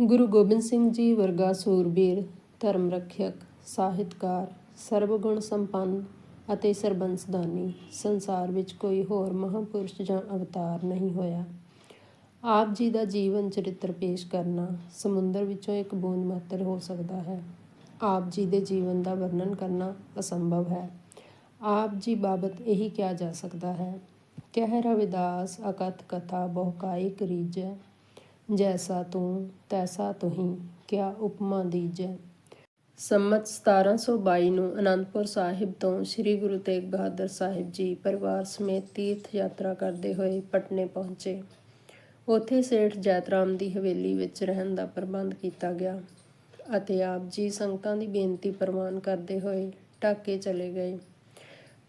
ਗੁਰੂ ਗੋਬਿੰਦ ਸਿੰਘ ਜੀ ਵਰਗਾ ਸੂਰਬੀਰ, ਧਰਮ ਰੱਖਿਅਕ, ਸਾਹਿਤਕਾਰ ਸਰਬਗੁਣ ਸੰਪੰਨ ਅਤੇ ਸਰਬੰਸਦਾਨੀ ਸੰਸਾਰ ਵਿੱਚ ਕੋਈ ਹੋਰ ਮਹਾਂਪੁਰਸ਼ ਜਾਂ ਅਵਤਾਰ ਨਹੀਂ ਹੋਇਆ। ਆਪ ਜੀ ਦਾ ਜੀਵਨ ਚਰਿੱਤਰ ਪੇਸ਼ ਕਰਨਾ ਸਮੁੰਦਰ ਵਿੱਚੋਂ ਇੱਕ ਬੂੰਦ ਮਾਤਰ ਹੋ ਸਕਦਾ ਹੈ। ਆਪ ਜੀ ਦੇ ਜੀਵਨ ਦਾ ਵਰਣਨ ਕਰਨਾ ਅਸੰਭਵ ਹੈ। ਆਪ ਜੀ ਬਾਬਤ ਇਹੀ ਕਿਹਾ ਜਾ ਸਕਦਾ ਹੈ, ਕਹਿ ਰਵਿਦਾਸ ਅਕਥ ਕਥਾ ਬਹੁਕਾਇਕ ਰੀਜੈ ਜੈਸਾ ਤੂੰ, ਤੈਸਾ ਤੁਹੀ ਕਿਆ ਉਪਮਾ ਦੀਜੈ। ਸੰਮਤ 1722 ਨੂੰ ਅਨੰਦਪੁਰ ਸਾਹਿਬ ਤੋਂ ਸ੍ਰੀ ਗੁਰੂ ਤੇਗ ਬਹਾਦਰ ਸਾਹਿਬ ਜੀ ਪਰਿਵਾਰ ਸਮੇਤ ਤੀਰਥ ਯਾਤਰਾ ਕਰਦੇ ਹੋਏ ਪਟਨੇ ਪਹੁੰਚੇ। ਉੱਥੇ ਸੇਠ ਜੈਤਰਾਮ ਦੀ ਹਵੇਲੀ ਵਿੱਚ ਰਹਿਣ ਦਾ ਪ੍ਰਬੰਧ ਕੀਤਾ ਗਿਆ ਅਤੇ ਆਪ ਜੀ ਸੰਗਤਾਂ ਦੀ ਬੇਨਤੀ ਪ੍ਰਵਾਨ ਕਰਦੇ ਹੋਏ ਢਾਕੇ ਚਲੇ ਗਏ।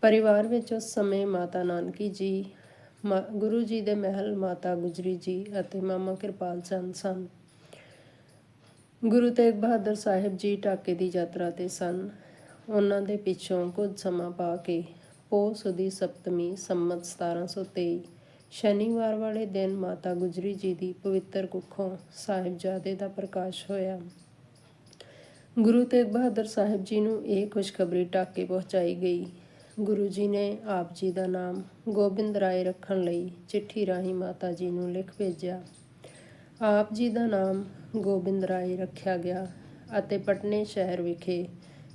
ਪਰਿਵਾਰ ਵਿੱਚ ਉਸ ਸਮੇਂ ਮਾਤਾ ਨਾਨਕੀ ਜੀ ਗੁਰੂ ਜੀ ਦੇ ਮਹਿਲ ਮਾਤਾ ਗੁਜਰੀ ਜੀ ਅਤੇ ਮਾਮਾ ਕਿਰਪਾਲ ਚੰਦ ਸਨ। ਗੁਰੂ ਤੇਗ ਬਹਾਦਰ ਸਾਹਿਬ ਜੀ ਢਾਕੇ ਦੀ ਯਾਤਰਾ ਤੇ ਸਨ। ਉਹਨਾਂ ਦੇ ਪਿੱਛੋਂ ਕੁਝ ਸਮਾਂ ਪਾ ਕੇ ਪੋਹ ਸੁਦੀ ਸਪਤਮੀ ਸੰਮਤ 1723 ਸ਼ਨੀਵਾਰ ਵਾਲੇ ਦਿਨ ਮਾਤਾ ਗੁਜਰੀ ਜੀ ਦੀ ਪਵਿੱਤਰ ਕੁੱਖੋਂ ਸਾਹਿਬਜ਼ਾਦੇ ਦਾ ਪ੍ਰਕਾਸ਼ ਹੋਇਆ। ਗੁਰੂ ਤੇਗ ਬਹਾਦਰ ਸਾਹਿਬ ਜੀ ਨੂੰ ਇਹ ਖੁਸ਼ਖਬਰੀ ਢਾਕੇ ਪਹੁੰਚਾਈ ਗਈ। ਗੁਰੂ ਜੀ ਨੇ ਆਪ ਜੀ ਦਾ ਨਾਮ ਗੋਬਿੰਦ ਰਾਏ ਰੱਖਣ ਲਈ ਚਿੱਠੀ ਰਾਹੀਂ ਮਾਤਾ ਜੀ ਨੂੰ ਲਿਖ ਭੇਜਿਆ। ਆਪ ਜੀ ਦਾ ਨਾਮ ਗੋਬਿੰਦ ਰਾਏ ਰੱਖਿਆ ਗਿਆ ਅਤੇ ਪਟਨੇ ਸ਼ਹਿਰ ਵਿਖੇ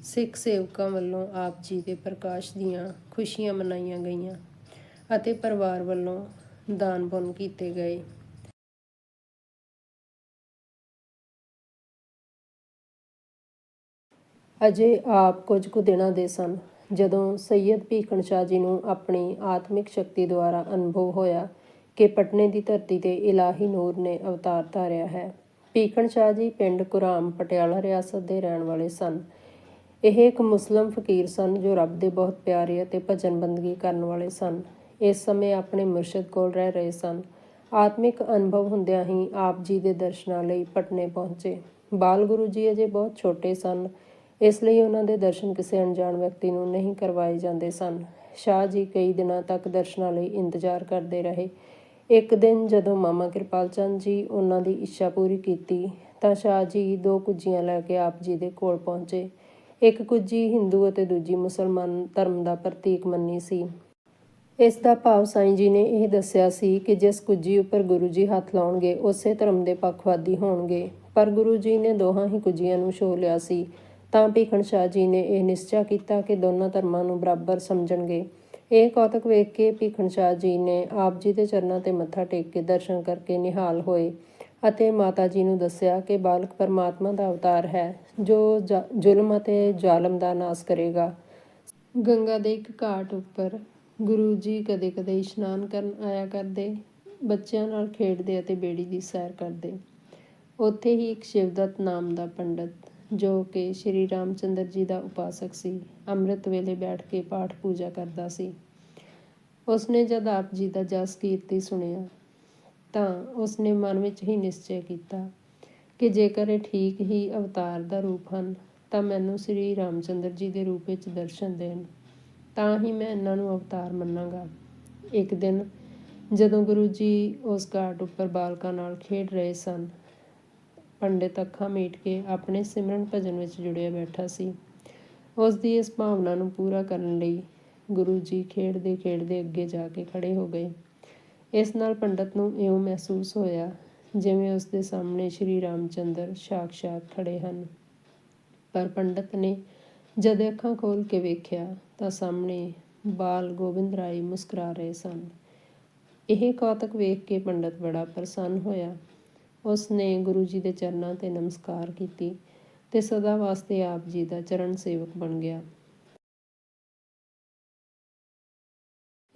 ਸਿੱਖ ਸੇਵਕਾਂ ਵੱਲੋਂ ਆਪ ਜੀ ਦੇ ਪ੍ਰਕਾਸ਼ ਦੀਆਂ ਖੁਸ਼ੀਆਂ ਮਨਾਈਆਂ ਗਈਆਂ ਅਤੇ ਪਰਿਵਾਰ ਵੱਲੋਂ ਦਾਨ ਪੁੰਨ ਕੀਤੇ ਗਏ। ਅਜੇ ਆਪ ਕੁਝ ਕੁ ਦਿਨਾਂ ਦੇ ਸਨ। ਜਦੋਂ ਸੈਯਦ ਭੀਖਣ ਸ਼ਾਹ ਜੀ ਨੂੰ ਆਪਣੀ ਆਤਮਿਕ ਸ਼ਕਤੀ ਦੁਆਰਾ ਅਨੁਭਵ ਹੋਇਆ ਕਿ ਪਟਨੇ ਦੀ ਧਰਤੀ ਤੇ ਇਲਾਹੀ ਨੂਰ ਨੇ ਅਵਤਾਰ ਧਾਰਿਆ ਹੈ, ਭੀਖਣ ਸ਼ਾਹ ਜੀ ਪਿੰਡ ਕੁਰਾਮ ਪਟਿਆਲਾ ਰਿਆਸਤ ਦੇ ਰਹਿਣ ਵਾਲੇ ਸਨ। ਇਹ ਇੱਕ ਮੁਸਲਮ ਫਕੀਰ ਸਨ ਜੋ ਰੱਬ ਦੇ ਬਹੁਤ ਪਿਆਰੇ ਅਤੇ ਭਜਨ ਬੰਦਗੀ ਕਰਨ ਵਾਲੇ ਸਨ। ਇਸ ਸਮੇਂ ਆਪਣੇ ਮੁਰਸ਼ਿਦ ਕੋਲ ਰਹਿ ਰਹੇ ਸਨ। ਆਤਮਿਕ ਅਨੁਭਵ ਹੁੰਦਿਆਂ ਹੀ ਆਪ ਜੀ ਦੇ ਦਰਸ਼ਨਾਂ ਲਈ ਪਟਨੇ ਪਹੁੰਚੇ। ਬਾਲ ਗੁਰੂ ਜੀ ਅਜੇ ਬਹੁਤ ਛੋਟੇ ਸਨ ਇਸ ਲਈ ਉਹਨਾਂ ਦੇ ਦਰਸ਼ਨ ਕਿਸੇ ਅਣਜਾਣ ਵਿਅਕਤੀ ਨੂੰ ਨਹੀਂ ਕਰਵਾਏ ਜਾਂਦੇ ਸਨ। ਸ਼ਾਹ ਜੀ ਕਈ ਦਿਨਾਂ ਤੱਕ ਦਰਸ਼ਨਾਂ ਲਈ ਇੰਤਜ਼ਾਰ ਕਰਦੇ ਰਹੇ। ਇੱਕ ਦਿਨ ਜਦੋਂ ਮਾਮਾ ਕਿਰਪਾਲ ਚੰਦ ਜੀ ਉਹਨਾਂ ਦੀ ਇੱਛਾ ਪੂਰੀ ਕੀਤੀ, ਤਾਂ ਸ਼ਾਹ ਜੀ ਦੋ ਕੁੱਜੀਆਂ ਲੈ ਕੇ ਆਪ ਜੀ ਦੇ ਕੋਲ ਪਹੁੰਚੇ। ਇੱਕ ਕੁੱਜੀ ਹਿੰਦੂ ਅਤੇ ਦੂਜੀ ਮੁਸਲਮਾਨ ਧਰਮ ਦਾ ਪ੍ਰਤੀਕ ਮੰਨੀ ਸੀ। ਇਸ ਦਾ ਭਾਵ ਸਾਈਂ ਜੀ ਨੇ ਇਹ ਦੱਸਿਆ ਸੀ ਕਿ ਜਿਸ ਕੁੱਜੀ ਉੱਪਰ ਗੁਰੂ ਜੀ ਹੱਥ ਲਾਉਣਗੇ, ਉਸੇ ਧਰਮ ਦੇ ਪੱਖਵਾਦੀ ਹੋਣਗੇ। ਪਰ ਗੁਰੂ ਜੀ ਨੇ ਦੋਹਾਂ ਹੀ ਕੁੱਜੀਆਂ ਨੂੰ ਛੋਹ ਲਿਆ ਸੀ। ਤਾਂ ਭੀਖਣ ਸ਼ਾਹ ਜੀ ਨੇ ਇਹ ਨਿਸ਼ਚਾ ਕੀਤਾ ਕਿ ਦੋਨਾਂ ਧਰਮਾਂ ਨੂੰ ਬਰਾਬਰ ਸਮਝਣਗੇ। ਇਹ ਕੌਤਕ ਵੇਖ ਕੇ ਭੀਖਣ ਸ਼ਾਹ ਜੀ ਨੇ ਆਪ ਜੀ ਦੇ ਚਰਨਾਂ ਤੇ ਮੱਥਾ ਟੇਕ ਕੇ ਦਰਸ਼ਨ ਕਰਕੇ ਨਿਹਾਲ ਹੋਏ ਅਤੇ ਮਾਤਾ ਜੀ ਨੂੰ ਦੱਸਿਆ ਕਿ ਬਾਲਕ ਪਰਮਾਤਮਾ ਦਾ ਅਵਤਾਰ ਹੈ, ਜੋ ਜ਼ੁਲਮ ਅਤੇ ਜ਼ਾਲਮ ਦਾ ਨਾਸ ਕਰੇਗਾ। ਗੰਗਾ ਦੇ ਇੱਕ ਘਾਟ ਉੱਪਰ ਗੁਰੂ ਜੀ ਕਦੇ-ਕਦੇ ਇਸ਼ਨਾਨ ਕਰਨ ਆਇਆ ਕਰਦੇ, ਬੱਚਿਆਂ ਨਾਲ ਖੇਡਦੇ ਅਤੇ ਬੇੜੀ ਦੀ ਸੈਰ ਕਰਦੇ। ਉੱਥੇ ਹੀ ਇੱਕ ਸ਼ਿਵਦੱਤ ਨਾਮ ਦਾ ਪੰਡਤ ਜੋ ਕਿ ਸ਼੍ਰੀ ਰਾਮ ਚੰਦਰ ਜੀ ਦਾ ਉਪਾਸਕ ਸੀ, ਅੰਮ੍ਰਿਤ ਵੇਲੇ ਬੈਠ ਕੇ ਪਾਠ ਪੂਜਾ ਕਰਦਾ ਸੀ। ਉਸਨੇ ਜਦ ਆਪ ਜੀ ਦਾ ਜਸ ਕੀਰਤੀ ਸੁਣਿਆ, ਤਾਂ ਉਸਨੇ ਮਨ ਵਿੱਚ ਹੀ ਨਿਸ਼ਚੈ ਕੀਤਾ ਕਿ ਜੇਕਰ ਇਹ ਠੀਕ ਹੀ ਅਵਤਾਰ ਦਾ ਰੂਪ ਹਨ, ਤਾਂ ਮੈਨੂੰ ਸ੍ਰੀ ਰਾਮਚੰਦਰ ਜੀ ਦੇ ਰੂਪ ਵਿੱਚ ਦਰਸ਼ਨ ਦੇਣ, ਤਾਂ ਹੀ ਮੈਂ ਇਹਨਾਂ ਨੂੰ ਅਵਤਾਰ ਮੰਨਾਂਗਾ। ਇੱਕ ਦਿਨ ਜਦੋਂ ਗੁਰੂ ਜੀ ਉਸ ਘਾਟ ਉੱਪਰ ਬਾਲਕਾਂ ਨਾਲ ਖੇਡ ਰਹੇ ਸਨ ਪੰਡਿਤ ਅੱਖਾਂ ਮੀਟ ਕੇ ਆਪਣੇ ਸਿਮਰਨ ਭਜਨ ਵਿੱਚ ਜੁੜਿਆ ਬੈਠਾ ਸੀ। ਉਸ ਦੀ ਇਸ ਭਾਵਨਾ ਨੂੰ ਪੂਰਾ ਕਰਨ ਲਈ ਗੁਰੂ ਜੀ ਖੇਡਦੇ ਖੇਡਦੇ ਅੱਗੇ ਜਾ ਕੇ ਖੜੇ ਹੋ ਗਏ। ਇਸ ਨਾਲ ਪੰਡਤ ਨੂੰ ਇਉਂ ਮਹਿਸੂਸ ਹੋਇਆ ਜਿਵੇਂ ਉਸ ਦੇ ਸਾਹਮਣੇ ਸ਼੍ਰੀ ਰਾਮਚੰਦਰ ਸਾਖਸ਼ਾਤ ਖੜੇ ਹਨ। ਪਰ ਪੰਡਤ ਨੇ ਜਦ ਅੱਖਾਂ ਖੋਲ ਕੇ ਵੇਖਿਆ ਤਾਂ ਸਾਹਮਣੇ ਬਾਲ ਗੋਬਿੰਦ ਰਾਏ ਮੁਸਕਰਾ ਰਹੇ ਸਨ। ਇਹ ਕੌਤਕ ਵੇਖ ਕੇ ਪੰਡਤ ਬੜਾ ਪ੍ਰਸੰਨ ਹੋਇਆ। ਉਸ ਨੇ ਗੁਰੂ ਜੀ ਦੇ ਚਰਨਾਂ ਤੇ ਨਮਸਕਾਰ ਕੀਤੀ ਤੇ ਸਦਾ ਵਾਸਤੇ ਆਪ ਜੀ ਦਾ ਚਰਨ ਸੇਵਕ ਬਣ ਗਿਆ।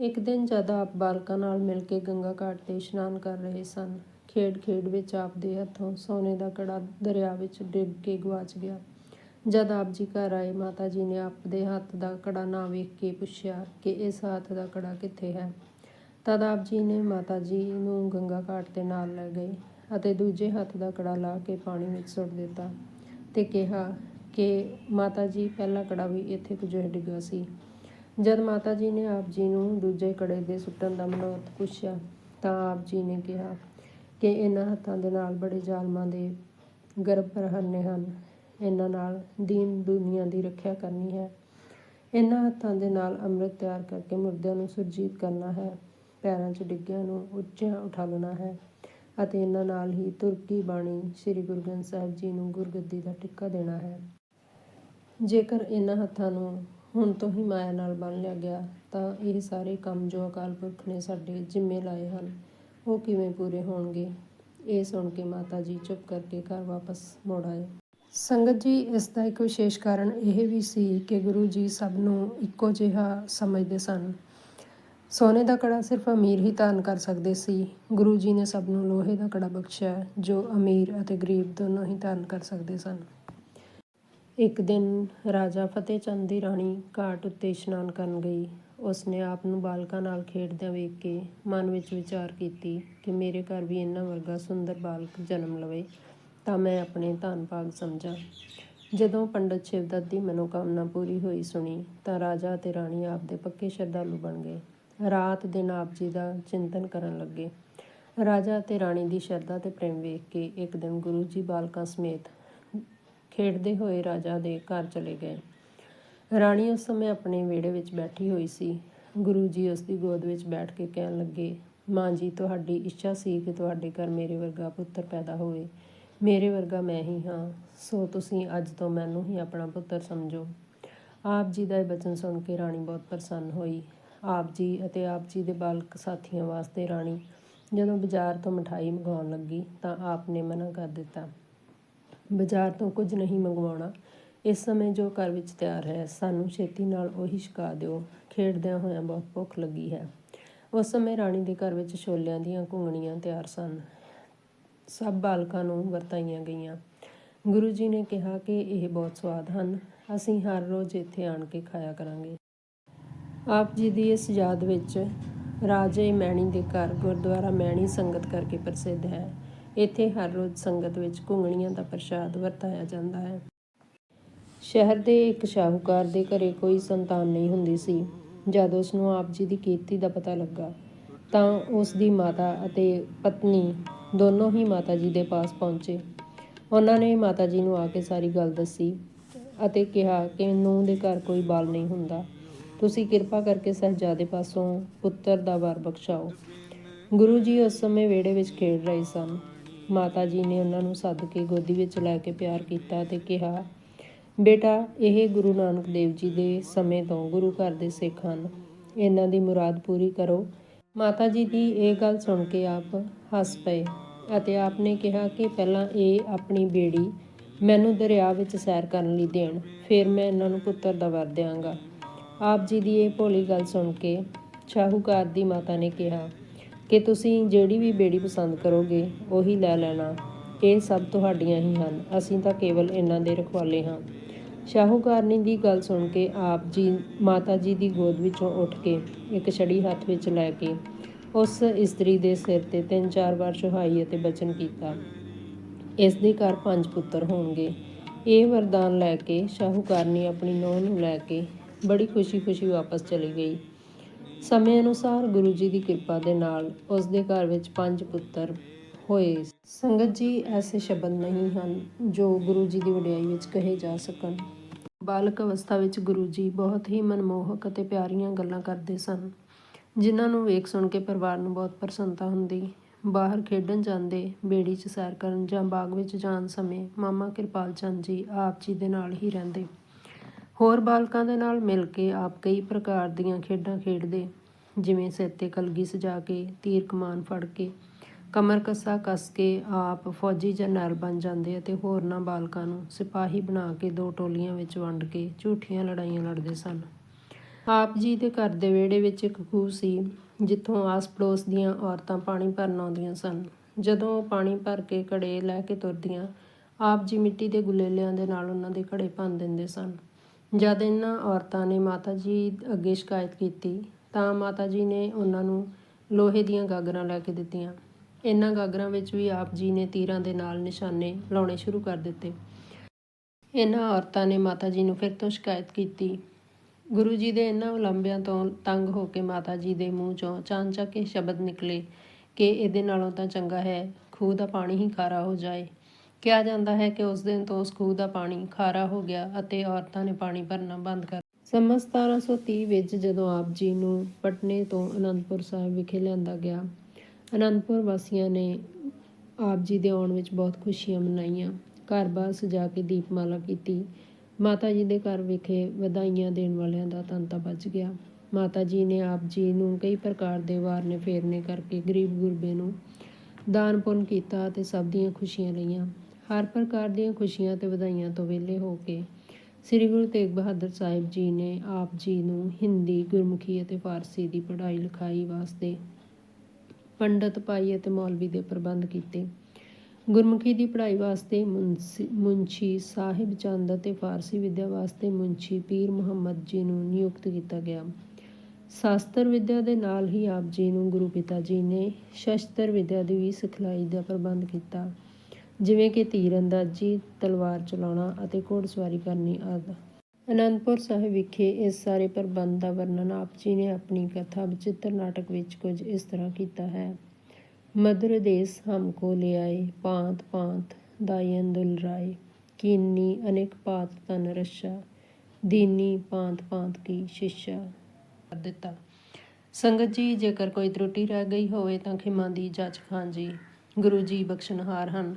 ਇੱਕ ਦਿਨ ਜਦ ਆਪ ਬਾਲਕਾਂ ਨਾਲ ਮਿਲ ਕੇ ਗੰਗਾ ਘਾਟ ਤੇ ਇਸ਼ਨਾਨ ਕਰ ਰਹੇ ਸਨ ਖੇਡ-ਖੇਡ ਵਿੱਚ ਆਪ ਦੇ ਹੱਥੋਂ ਸੋਨੇ ਦਾ ਕੜਾ ਦਰਿਆ ਵਿੱਚ ਡਿੱਗ ਕੇ ਗਵਾਚ ਗਿਆ। ਜਦ ਆਪ ਜੀ ਘਰ ਆਏ, ਮਾਤਾ ਜੀ ਨੇ ਆਪ ਦੇ ਹੱਥ ਦਾ ਕੜਾ ਨਾ ਵੇਖ ਕੇ ਪੁੱਛਿਆ ਕਿ ਇਸ ਹੱਥ ਦਾ ਕੜਾ ਕਿੱਥੇ ਹੈ। ਤਦ ਆਪ ਜੀ ਨੇ ਮਾਤਾ ਜੀ ਨੂੰ ਗੰਗਾ ਘਾਟ ਦੇ ਨਾਲ ਲੈ ਗਏ। ਅਤੇ ਦੂਜੇ ਹੱਥ ਦਾ ਕੜਾ ਲਾ ਕੇ ਪਾਣੀ ਵਿੱਚ ਸੁੱਟ ਦਿੱਤਾ ਤੇ ਕਿਹਾ ਕਿ ਮਾਤਾ ਜੀ, ਪਹਿਲਾ ਕੜਾ ਵੀ ਇੱਥੇ ਕੁਝ ਡਿੱਗਾ ਸੀ। ਜਦ ਮਾਤਾ ਜੀ ਨੇ ਆਪ ਜੀ ਨੂੰ ਦੂਜੇ ਕੜੇ ਦੇ ਸੁੱਟਣ ਦਾ ਮਨੋਰਥ ਪੁੱਛਿਆ, ਤਾਂ ਆਪ ਜੀ ਨੇ ਕਿਹਾ ਕਿ ਇਹਨਾਂ ਹੱਥਾਂ ਦੇ ਨਾਲ ਬੜੇ ਜ਼ਾਲਮਾਂ ਦੇ ਗਰਭ ਭਰਨੇ ਹਨ। ਇਹਨਾਂ ਨਾਲ ਦੀਨ ਦੁਨੀਆ ਦੀ ਰੱਖਿਆ ਕਰਨੀ ਹੈ। ਇਹਨਾਂ ਹੱਥਾਂ ਦੇ ਨਾਲ ਅੰਮ੍ਰਿਤ ਤਿਆਰ ਕਰਕੇ ਮੁਰਦਿਆਂ ਨੂੰ ਸੁਰਜੀਤ ਕਰਨਾ ਹੈ। ਪੈਰਾਂ 'ਚ ਡਿੱਗਿਆਂ ਨੂੰ ਉੱਚਿਆਂ ਉਠਾਲਣਾ ਹੈ। ਅਤੇ ਇਹਨਾਂ ਨਾਲ ਹੀ ਤੁਰਕੀ ਬਾਣੀ ਸ੍ਰੀ ਗੁਰੂ ਗ੍ਰੰਥ ਸਾਹਿਬ ਜੀ ਨੂੰ ਗੁਰਗੱਦੀ ਦਾ ਟਿੱਕਾ ਦੇਣਾ ਹੈ। ਜੇਕਰ ਇਹਨਾਂ ਹੱਥਾਂ ਨੂੰ ਹੁਣ ਤੋਂ ਹੀ ਮਾਇਆ ਨਾਲ ਬੰਨ ਲਿਆ ਗਿਆ, ਤਾਂ ਇਹ ਸਾਰੇ ਕੰਮ ਜੋ ਅਕਾਲ ਪੁਰਖ ਨੇ ਸਾਡੇ ਜਿੰਮੇ ਲਾਏ ਹਨ, ਉਹ ਕਿਵੇਂ ਪੂਰੇ ਹੋਣਗੇ? ਇਹ ਸੁਣ ਕੇ ਮਾਤਾ ਜੀ ਚੁੱਪ ਕਰਕੇ ਘਰ ਵਾਪਸ ਮੁੜ ਆਏ। ਸੰਗਤ ਜੀ, ਇਸ ਦਾ ਇੱਕ ਵਿਸ਼ੇਸ਼ ਕਾਰਨ ਇਹ ਵੀ ਸੀ ਕਿ ਗੁਰੂ ਜੀ ਸਭ ਨੂੰ ਇੱਕੋ ਜਿਹਾ ਸਮਝਦੇ ਸਨ। ਸੋਨੇ ਦਾ ਕੜਾ ਸਿਰਫ ਅਮੀਰ ਹੀ ਧਾਰਨ ਕਰ ਸਕਦੇ ਸੀ। ਗੁਰੂ ਜੀ ਨੇ ਸਭ ਨੂੰ ਲੋਹੇ ਦਾ ਕੜਾ ਬਖਸ਼ਿਆ, ਜੋ ਅਮੀਰ ਅਤੇ ਗਰੀਬ ਦੋਨੋਂ ਹੀ ਧਾਰਨ ਕਰ ਸਕਦੇ ਸਨ। ਇੱਕ ਦਿਨ ਰਾਜਾ ਫਤਿਹ ਚੰਦ ਦੀ ਰਾਣੀ ਘਾਟ ਉੱਤੇ ਇਸ਼ਨਾਨ ਕਰਨ ਗਈ। ਉਸਨੇ ਆਪ ਨੂੰ ਬਾਲਕਾਂ ਨਾਲ ਖੇਡਦਿਆਂ ਵੇਖ ਕੇ ਮਨ ਵਿੱਚ ਵਿਚਾਰ ਕੀਤੀ ਕਿ ਮੇਰੇ ਘਰ ਵੀ ਇਹਨਾਂ ਵਰਗਾ ਸੁੰਦਰ ਬਾਲਕ ਜਨਮ ਲਵੇ, ਤਾਂ ਮੈਂ ਆਪਣੇ ਧੰਨ ਭਾਗ ਸਮਝਾਂ। ਜਦੋਂ ਪੰਡਤ ਸ਼ਿਵਦੱਤ ਦੀ ਮਨੋਕਾਮਨਾ ਪੂਰੀ ਹੋਈ ਸੁਣੀ, ਤਾਂ ਰਾਜਾ ਅਤੇ ਰਾਣੀ ਆਪ ਦੇ ਪੱਕੇ ਸ਼ਰਧਾਲੂ ਬਣ ਗਏ। ਰਾਤ ਦਿਨ ਆਪ ਜੀ ਦਾ ਚਿੰਤਨ ਕਰਨ ਲੱਗੇ। ਰਾਜਾ ਅਤੇ ਰਾਣੀ ਦੀ ਸ਼ਰਧਾ ਤੇ ਪ੍ਰੇਮ ਵੇਖ ਕੇ ਇੱਕ ਦਿਨ ਗੁਰੂ ਜੀ ਬਾਲਕਾਂ ਸਮੇਤ ਖੇਡਦੇ ਹੋਏ ਰਾਜਾ ਦੇ ਘਰ ਚਲੇ ਗਏ। ਰਾਣੀ ਉਸ ਸਮੇਂ ਆਪਣੇ ਵਿਹੜੇ ਵਿੱਚ ਬੈਠੀ ਹੋਈ ਸੀ। ਗੁਰੂ ਜੀ ਉਸ ਦੀ ਗੋਦ ਵਿੱਚ ਬੈਠ ਕੇ ਕਹਿਣ ਲੱਗੇ, ਮਾਂ ਜੀ, ਤੁਹਾਡੀ ਇੱਛਾ ਸੀ ਕਿ ਤੁਹਾਡੇ ਘਰ ਮੇਰੇ ਵਰਗਾ ਪੁੱਤਰ ਪੈਦਾ ਹੋਵੇ। ਮੇਰੇ ਵਰਗਾ ਮੈਂ ਹੀ ਹਾਂ, ਸੋ ਤੁਸੀਂ ਅੱਜ ਤੋਂ ਮੈਨੂੰ ਹੀ ਆਪਣਾ ਪੁੱਤਰ ਸਮਝੋ। ਆਪ ਜੀ ਦਾ ਇਹ ਬਚਨ ਸੁਣ ਕੇ ਰਾਣੀ ਬਹੁਤ ਪ੍ਰਸੰਨ ਹੋਈ। ਆਪ ਜੀ ਅਤੇ ਆਪ ਜੀ ਦੇ ਬਾਲਕ ਸਾਥੀਆਂ ਵਾਸਤੇ ਰਾਣੀ। ਜਦੋਂ ਬਾਜ਼ਾਰ ਤੋਂ ਮਠਾਈ ਮੰਗਵਾਉਣ ਲੱਗੀ ਤਾਂ ਆਪ ਨੇ ਮਨਾ ਕਰ ਦਿੱਤਾ। ਬਾਜ਼ਾਰ ਤੋਂ ਕੁਝ ਨਹੀਂ ਮੰਗਵਾਉਣਾ। ਇਸ ਸਮੇਂ ਜੋ ਘਰ ਵਿੱਚ ਤਿਆਰ ਹੈ, ਸਾਨੂੰ ਛੇਤੀ ਨਾਲ ਉਹੀ ਛਕਾ ਦਿਓ। ਖੇਡਦਿਆਂ ਹੋਇਆਂ ਬਹੁਤ ਭੁੱਖ ਲੱਗੀ ਹੈ। ਉਸ ਸਮੇਂ ਰਾਣੀ ਦੇ ਘਰ ਵਿੱਚ ਛੋਲਿਆਂ ਦੀਆਂ ਘੁੰਗਣੀਆਂ ਤਿਆਰ ਸਨ। ਸਭ ਬਾਲਕਾਂ ਨੂੰ ਵਰਤਾਈਆਂ ਗਈਆਂ। ਗੁਰੂ ਜੀ ਨੇ ਕਿਹਾ ਕਿ ਇਹ ਬਹੁਤ ਸਵਾਦ ਹਨ। ਅਸੀਂ ਹਰ ਰੋਜ਼ ਇੱਥੇ ਆਣ ਕੇ ਖਾਇਆ ਕਰਾਂਗੇ। ਆਪ ਜੀ ਦੀ ਇਸ ਯਾਦ ਵਿੱਚ ਰਾਜੇ ਮੈਣੀ ਦੇ ਘਰ ਗੁਰਦੁਆਰਾ ਮੈਣੀ ਸੰਗਤ ਕਰਕੇ ਪ੍ਰਸਿੱਧ ਹੈ। ਇੱਥੇ ਹਰ ਰੋਜ਼ ਸੰਗਤ ਵਿੱਚ ਘੁੰਗਣੀਆਂ ਦਾ ਪ੍ਰਸ਼ਾਦ ਵਰਤਾਇਆ ਜਾਂਦਾ ਹੈ। ਸ਼ਹਿਰ ਦੇ ਇੱਕ ਸ਼ਾਹੂਕਾਰ ਦੇ ਘਰੇ ਕੋਈ ਸੰਤਾਨ ਨਹੀਂ ਹੁੰਦੀ ਸੀ। ਜਦ ਉਸ ਨੂੰ ਆਪ ਜੀ ਦੀ ਕੀਰਤੀ ਦਾ ਪਤਾ ਲੱਗਾ, ਤਾਂ ਉਸ ਦੀ ਮਾਤਾ ਅਤੇ ਪਤਨੀ ਦੋਨੋਂ ਹੀ ਮਾਤਾ ਜੀ ਦੇ ਪਾਸ ਪਹੁੰਚੇ। ਉਹਨਾਂ ਨੇ ਮਾਤਾ ਜੀ ਨੂੰ ਆ ਕੇ ਸਾਰੀ ਗੱਲ ਦੱਸੀ ਅਤੇ ਕਿਹਾ ਕਿ ਨੂੰਹ ਦੇ ਘਰ ਕੋਈ ਬਾਲ ਨਹੀਂ ਹੁੰਦਾ। ਤੁਸੀਂ ਕਿਰਪਾ ਕਰਕੇ ਸਹਿਜਾਦੇ ਪਾਸੋਂ ਪੁੱਤਰ ਦਾ ਵਰ ਬਖਸ਼ਾਓ। ਗੁਰੂ ਜੀ ਉਸ ਸਮੇਂ ਵਿਹੜੇ ਵਿੱਚ ਖੇਡ ਰਹੇ ਸਨ। ਮਾਤਾ ਜੀ ਨੇ ਉਹਨਾਂ ਨੂੰ ਸੱਦ ਕੇ ਗੋਦੀ ਵਿੱਚ ਲੈ ਕੇ ਪਿਆਰ ਕੀਤਾ ਤੇ ਕਿਹਾ, ਬੇਟਾ, ਇਹ ਗੁਰੂ ਨਾਨਕ ਦੇਵ ਜੀ ਦੇ ਸਮੇਂ ਤੋਂ ਗੁਰੂ ਘਰ ਦੇ ਸਿੱਖ ਹਨ। ਇਹਨਾਂ ਦੀ ਮੁਰਾਦ ਪੂਰੀ ਕਰੋ। ਮਾਤਾ ਜੀ ਦੀ ਇਹ ਗੱਲ ਸੁਣ ਕੇ ਆਪ ਹੱਸ ਪਏ ਅਤੇ ਆਪ ਨੇ ਕਿਹਾ ਕਿ ਪਹਿਲਾਂ ਇਹ ਆਪਣੀ ਬੇੜੀ ਮੈਨੂੰ ਦਰਿਆ ਵਿੱਚ ਸੈਰ ਕਰਨ ਲਈ ਦੇਣ, ਫਿਰ ਮੈਂ ਇਹਨਾਂ ਨੂੰ ਪੁੱਤਰ ਦਾ ਵਰ ਦਿਆਂਗਾ। ਆਪ ਜੀ ਦੀ ਇਹ ਭੋਲੀ ਗੱਲ ਸੁਣ ਕੇ ਸ਼ਾਹੂਕਾਰ ਦੀ ਮਾਤਾ ਨੇ ਕਿਹਾ, ਕਿ ਤੁਸੀਂ ਜਿਹੜੀ ਵੀ ਬੇੜੀ ਪਸੰਦ ਕਰੋਗੇ, ਉਹੀ ਲੈ ਲੈਣਾ। ਇਹ ਸਭ ਤੁਹਾਡੀਆਂ ਹੀ ਹਨ। ਅਸੀਂ ਤਾਂ ਕੇਵਲ ਇਹਨਾਂ ਦੇ ਰਖਵਾਲੇ ਹਾਂ। ਸ਼ਾਹੂਕਾਰਨੀ ਦੀ ਗੱਲ ਸੁਣ ਕੇ ਆਪ ਜੀ, ਮਾਤਾ ਜੀ ਦੀ ਗੋਦ ਵਿੱਚੋਂ ਉੱਠ ਕੇ ਇੱਕ ਛੜੀ ਹੱਥ ਵਿੱਚ ਲੈ ਕੇ ਉਸ ਇਸਤਰੀ ਦੇ ਸਿਰ ਤੇ ਤਿੰਨ ਚਾਰ ਵਾਰ ਚੁਹਾਈ ਅਤੇ ਬਚਨ ਕੀਤਾ। ਇਸ ਦੇ ਘਰ ਪੰਜ ਪੁੱਤਰ ਹੋਣਗੇ। ਇਹ ਵਰਦਾਨ ਲੈ ਕੇ ਸ਼ਾਹੂਕਾਰਨੀ ਆਪਣੀ ਨੂੰਹ ਨੂੰ ਲੈ ਕੇ ਬੜੀ ਖੁਸ਼ੀ-ਖੁਸ਼ੀ ਵਾਪਸ ਚਲੀ ਗਈ। ਸਮੇਂ ਅਨੁਸਾਰ ਗੁਰੂ ਜੀ ਦੀ ਕਿਰਪਾ ਦੇ ਨਾਲ ਉਸ ਦੇ ਘਰ ਵਿੱਚ ਪੰਜ ਪੁੱਤਰ ਹੋਏ। ਸੰਗਤ ਜੀ, ਐਸੇ ਸ਼ਬਦ ਨਹੀਂ ਹਨ ਜੋ ਗੁਰੂ ਜੀ ਦੀ ਵਡਿਆਈ ਵਿੱਚ ਕਹੇ ਜਾ ਸਕਣ। ਬਾਲਕ ਅਵਸਥਾ ਵਿੱਚ ਗੁਰੂ ਜੀ ਬਹੁਤ ਹੀ ਮਨਮੋਹਕ ਅਤੇ ਪਿਆਰੀਆਂ ਗੱਲਾਂ ਕਰਦੇ ਸਨ। ਜਿਨ੍ਹਾਂ ਨੂੰ ਵੇਖ ਸੁਣ ਕੇ ਪਰਿਵਾਰ ਨੂੰ ਬਹੁਤ ਪ੍ਰਸੰਨਤਾ ਹੁੰਦੀ। ਬਾਹਰ ਖੇਡਣ ਜਾਂਦੇ, ਬੇੜੀ 'ਚ ਸੈਰ ਕਰਨ ਜਾਂ ਬਾਗ ਵਿੱਚ ਜਾਣ ਸਮੇਂ ਮਾਮਾ ਕਿਰਪਾਲ ਚੰਦ ਜੀ ਆਪ ਜੀ ਦੇ ਨਾਲ ਹੀ ਰਹਿੰਦੇ। ਹੋਰ ਬਾਲਕਾਂ ਦੇ ਨਾਲ ਮਿਲ ਕੇ ਆਪ ਕਈ ਪ੍ਰਕਾਰ ਦੀਆਂ ਖੇਡਾਂ ਖੇਡਦੇ, ਜਿਵੇਂ ਸਿਰ ਤੇ ਕਲਗੀ ਸਜਾ ਕੇ, ਤੀਰ ਕਮਾਨ ਫੜ ਕੇ, ਕਮਰ ਕੱਸਾ ਕੱਸ ਕੇ ਆਪ ਫੌਜੀ ਜਰਨੈਲ ਬਣ ਜਾਂਦੇ ਅਤੇ ਹੋਰਨਾਂ ਬਾਲਕਾਂ ਨੂੰ ਸਿਪਾਹੀ ਬਣਾ ਕੇ ਦੋ ਟੋਲੀਆਂ ਵਿੱਚ ਵੰਡ ਕੇ ਝੂਠੀਆਂ ਲੜਾਈਆਂ ਲੜਦੇ ਸਨ। ਆਪ ਜੀ ਦੇ ਘਰ ਦੇ ਵਿਹੜੇ ਵਿੱਚ ਇੱਕ ਖੂਹ ਸੀ, ਜਿੱਥੋਂ ਆਸ-ਪੜੋਸ ਦੀਆਂ ਔਰਤਾਂ ਪਾਣੀ ਭਰਨ ਆਉਂਦੀਆਂ ਸਨ। ਜਦੋਂ ਉਹ ਪਾਣੀ ਭਰ ਕੇ ਘੜੇ ਲੈ ਕੇ ਤੁਰਦੀਆਂ, ਆਪ ਜੀ ਮਿੱਟੀ ਦੇ ਗੁਲੇਲਿਆਂ ਦੇ ਨਾਲ ਉਹਨਾਂ ਦੇ ਘੜੇ ਭੰਨ ਦਿੰਦੇ ਸਨ। ਜਦ ਇਹਨਾਂ ਔਰਤਾਂ ਨੇ ਮਾਤਾ ਜੀ ਅੱਗੇ ਸ਼ਿਕਾਇਤ ਕੀਤੀ, ਤਾਂ ਮਾਤਾ ਜੀ ਨੇ ਉਹਨਾਂ ਨੂੰ ਲੋਹੇ ਦੀਆਂ ਗਾਗਰਾਂ ਲੈ ਕੇ ਦਿੱਤੀਆਂ। ਇਹਨਾਂ ਗਾਗਰਾਂ ਵਿੱਚ ਵੀ ਆਪ ਜੀ ਨੇ ਤੀਰਾਂ ਦੇ ਨਾਲ ਨਿਸ਼ਾਨੇ ਲਾਉਣੇ ਸ਼ੁਰੂ ਕਰ ਦਿੱਤੇ। ਇਹਨਾਂ ਔਰਤਾਂ ਨੇ ਮਾਤਾ ਜੀ ਨੂੰ ਫਿਰ ਤੋਂ ਸ਼ਿਕਾਇਤ ਕੀਤੀ। ਗੁਰੂ ਜੀ ਦੇ ਇਹਨਾਂ ਉਲੰਭਿਆਂ ਤੋਂ ਤੰਗ ਹੋ ਕੇ ਮਾਤਾ ਜੀ ਦੇ ਮੂੰਹ ਚੋਂ ਚਾਂਚਾ ਕੇ ਸ਼ਬਦ ਨਿਕਲੇ ਕਿ ਇਹਦੇ ਨਾਲੋਂ ਤਾਂ ਚੰਗਾ ਹੈ, ਖੂਹ ਦਾ ਪਾਣੀ ਹੀ ਖਾਰਾ ਹੋ ਜਾਏ। ਕਿਹਾ ਜਾਂਦਾ ਹੈ ਕਿ ਉਸ ਦਿਨ ਤੋਂ ਉਸ ਖੂਹ ਦਾ ਪਾਣੀ ਖਾਰਾ ਹੋ ਗਿਆ ਅਤੇ ਔਰਤਾਂ ਨੇ ਪਾਣੀ ਭਰਨਾ ਬੰਦ ਕਰ ਸਮਾਂ 1730 ਵਿੱਚ ਜਦੋਂ ਆਪ ਜੀ ਨੂੰ ਪਟਨੇ ਤੋਂ ਅਨੰਦਪੁਰ ਸਾਹਿਬ ਵਿਖੇ ਲਿਆਂਦਾ ਗਿਆ, ਅਨੰਦਪੁਰ ਵਾਸੀਆਂ ਨੇ ਆਪ ਜੀ ਦੇ ਆਉਣ ਵਿੱਚ ਬਹੁਤ ਖੁਸ਼ੀਆਂ ਮਨਾਈਆਂ। ਘਰ-ਬਾਰ ਸਜਾ ਕੇ ਦੀਪਮਾਲਾ ਕੀਤੀ। ਮਾਤਾ ਜੀ ਦੇ ਘਰ ਵਿਖੇ ਵਧਾਈਆਂ ਦੇਣ ਵਾਲਿਆਂ ਦਾ ਤਾਂਤਾ ਵੱਜ ਗਿਆ। ਮਾਤਾ ਜੀ ਨੇ ਆਪ ਜੀ ਨੂੰ ਕਈ ਪ੍ਰਕਾਰ ਦੇ ਵਾਰਨੇ ਫੇਰਨੇ ਕਰਕੇ ਗਰੀਬ ਗੁਰਬੇ ਨੂੰ ਦਾਨ ਪੁੰਨ ਕੀਤਾ ਤੇ ਸਭ ਦੀਆਂ ਖੁਸ਼ੀਆਂ ਲਈਆਂ ਹਰ ਪ੍ਰਕਾਰ ਦੀਆਂ ਖੁਸ਼ੀਆਂ ਤੇ ਵਧਾਈਆਂ ਤੋਂ ਵਿਹਲੇ ਹੋ ਕੇ ਸ੍ਰੀ ਗੁਰੂ ਤੇਗ ਬਹਾਦਰ ਸਾਹਿਬ ਜੀ ਨੇ ਆਪ ਜੀ ਨੂੰ ਹਿੰਦੀ, ਗੁਰਮੁਖੀ ਅਤੇ ਫਾਰਸੀ ਦੀ ਪੜ੍ਹਾਈ ਲਿਖਾਈ ਵਾਸਤੇ ਪੰਡਤ ਭਾਈ ਅਤੇ ਮੌਲਵੀ ਦੇ ਪ੍ਰਬੰਧ ਕੀਤੇ। ਗੁਰਮੁਖੀ ਦੀ ਪੜ੍ਹਾਈ ਵਾਸਤੇ ਮੁੰਸੀ- ਮੁੰਸ਼ੀ ਸਾਹਿਬ ਚੰਦ ਅਤੇ ਫਾਰਸੀ ਵਿਦਿਆ ਵਾਸਤੇ ਮੁੰਸ਼ੀ ਪੀਰ ਮੁਹੰਮਦ ਜੀ ਨੂੰ ਨਿਯੁਕਤ ਕੀਤਾ ਗਿਆ। ਸ਼ਾਸਤਰ ਵਿਦਿਆ ਦੇ ਨਾਲ ਹੀ ਆਪ ਜੀ ਨੂੰ ਗੁਰੂ ਪਿਤਾ ਜੀ ਨੇ ਸ਼ਸਤਰ ਵਿਦਿਆ ਦੀ ਵੀ ਸਿਖਲਾਈ ਦਾ ਪ੍ਰਬੰਧ ਕੀਤਾ। ਜਿਵੇਂ ਕਿ ਤੀਰ ਅੰਦਾਜ਼ੀ, ਤਲਵਾਰ ਚਲਾਉਣਾ ਅਤੇ ਘੋੜਸਵਾਰੀ ਕਰਨੀ ਆਦਿ। ਅਨੰਦਪੁਰ ਸਾਹਿਬ ਵਿਖੇ ਇਸ ਸਾਰੇ ਪ੍ਰਬੰਧ ਦਾ ਵਰਣਨ ਆਪ ਜੀ ਨੇ ਆਪਣੀ ਕਥਾ ਬਚਿੱਤਰ ਨਾਟਕ ਵਿੱਚ ਕੁਝ ਇਸ ਤਰ੍ਹਾਂ ਕੀਤਾ ਹੈ। ਮਧੁਰ ਦੇਸ ਹਮ ਕੋ ਆਏ ਪਾਂਤ ਪਾਂਤ ਦਾਇਨ ਦੁਲ ਰਾਏ, ਕੀਨੀ ਅਨੇਕ ਪਾਤ ਤਨ ਰਸ਼ਾ ਦੀਨੀ ਪਾਂਤ ਪਾਂਤ ਕੀ ਸ਼ਿਸ਼ਾ। ਕਰ ਦਿੱਤਾ। ਸੰਗਤ ਜੀ, ਜੇਕਰ ਕੋਈ ਤਰੁਟੀ ਰਹਿ ਗਈ ਹੋਵੇ ਤਾਂ ਖਿਮਾ ਦੀ ਜੱਜ ਖਾਂ ਜੀ, ਗੁਰੂ ਜੀ ਬਖਸ਼ਣਹਾਰ ਹਨ।